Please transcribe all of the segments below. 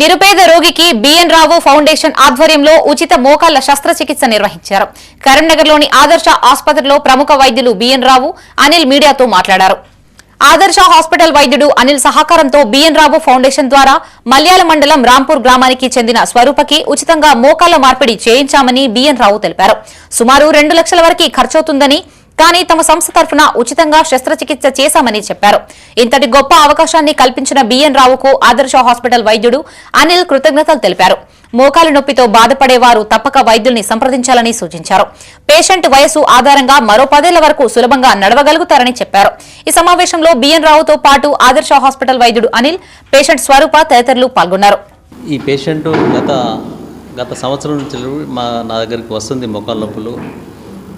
నిరుపేద రోగికి బిఎన్ రావు ఫౌండేషన్ ఆధ్వర్యంలో ఉచిత మోకాళ్ళ శస్త్రచికిత్స నిర్వహించారు. కరీంనగర్లోని ఆదర్శ ఆసుపత్రిలో ప్రముఖ వైద్యులు బిఎన్ రావు అనిల్ మీడియాతో మాట్లాడారు. ఆదర్శ హాస్పిటల్ వైద్యుడు అనిల్ సహకారంతో బిఎన్ రావు ఫౌండేషన్ ద్వారా మల్యాల మండలం రాంపూర్ గ్రామానికి చెందిన స్వరూపకి ఉచితంగా మోకాళ్ళ మార్పిడి చేయించామని బిఎన్ రావు తెలిపారు. సుమారు రెండు లక్షల వరకు ఖర్చవుతుందని కానీ తమ సంస్థ తరఫున ఉచితంగా శస్త్రచికిత్స చేశామని చెప్పారు. ఇంతటి గొప్ప అవకాశాన్ని కల్పించిన బిఎన్ రావుకు ఆదర్శ హాస్పిటల్ వైద్యుడు అనిల్ కృతజ్ఞతలు తెలిపారు. మోకాలు నొప్పితో బాధపడేవారు తప్పక వైద్యుల్ని సంప్రదించాలని సూచించారు. పేషెంట్ వయసు ఆధారంగా మరో పదేళ్ళ వరకు సులభంగా నడవగలుగుతారని చెప్పారు. ఈ సమావేశంలో బిఎన్ రావుతో పాటు ఆదర్శ హాస్పిటల్ వైద్యుడు అనిల్ పేషెంట్ స్వరూప తదితరులు పాల్గొన్నారు. ఈ పేషెంట్ గత గత సంవత్సరం నుంచి మా నా దగ్గరికి వస్తుంది మొక్కల నొప్పులు.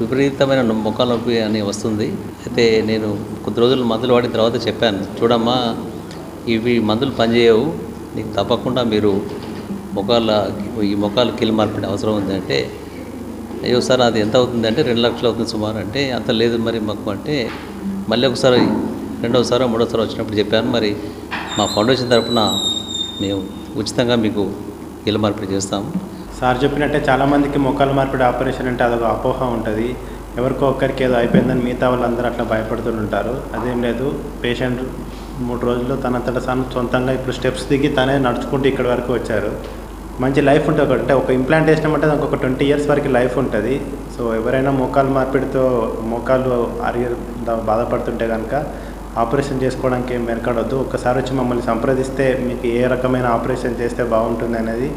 విపరీతమైన నొ- నొప్పి అని వస్తుంది. అయితే నేను కొద్ది రోజులు మందులు వాడిన తర్వాత చెప్పాను చూడమ్మా ఇవి మందులు పనిచేయవు. నీకు తప్పకుండా మీరు ముఖాల ఈ ముఖాలు కిల్ మార్పిడి అవసరం ఉందంటే అయ్యో సార్ అది ఎంత అవుతుంది అంటే రెండు లక్షలు అవుతుంది సుమారు అంటే అంత లేదు మరి మాకు అంటే మళ్ళీ ఒకసారి రెండోసారి మూడోసారి వచ్చినప్పుడు చెప్పాను మరి మా ఫౌండేషన్ తరఫున మేము ఉచితంగా మీకు కీలు మార్పిడి చేస్తాము. సార్ చెప్పినట్టే చాలామందికి మొక్కల మార్పిడి ఆపరేషన్ అంటే అదొక అపోహ ఉంటుంది. ఎవరికో ఒక్కరికి ఏదో అయిపోయిందని మిగతా వాళ్ళందరూ అట్లా భయపడుతుంటారు అదేం లేదు. పేషెంట్ మూడు రోజుల్లో తనంతట తను సొంతంగా ఇప్పుడు స్టెప్స్ దిగి తనే నడుచుకుంటూ ఇక్కడి వరకు వచ్చారు. మంచి లైఫ్ ఉంటుంది ఒక- అంటే ఒక ఇంప్లాంట్ వేసినామంటే దానికి ఒక ట్వంటీ ఇయర్స్ వరకు లైఫ్ ఉంటుంది. సో ఎవరైనా మోకాలు మార్పిడితో మోకాలు అరిగి బాధపడుతుంటే కనుక ఆపరేషన్ చేసుకోవడానికి ఏం వెనకాడొద్దు ఒకసారి వచ్చి మమ్మల్ని సంప్రదిస్తే మీకు ఏ రకమైన ఆపరేషన్ చేస్తే బాగుంటుంది అనేది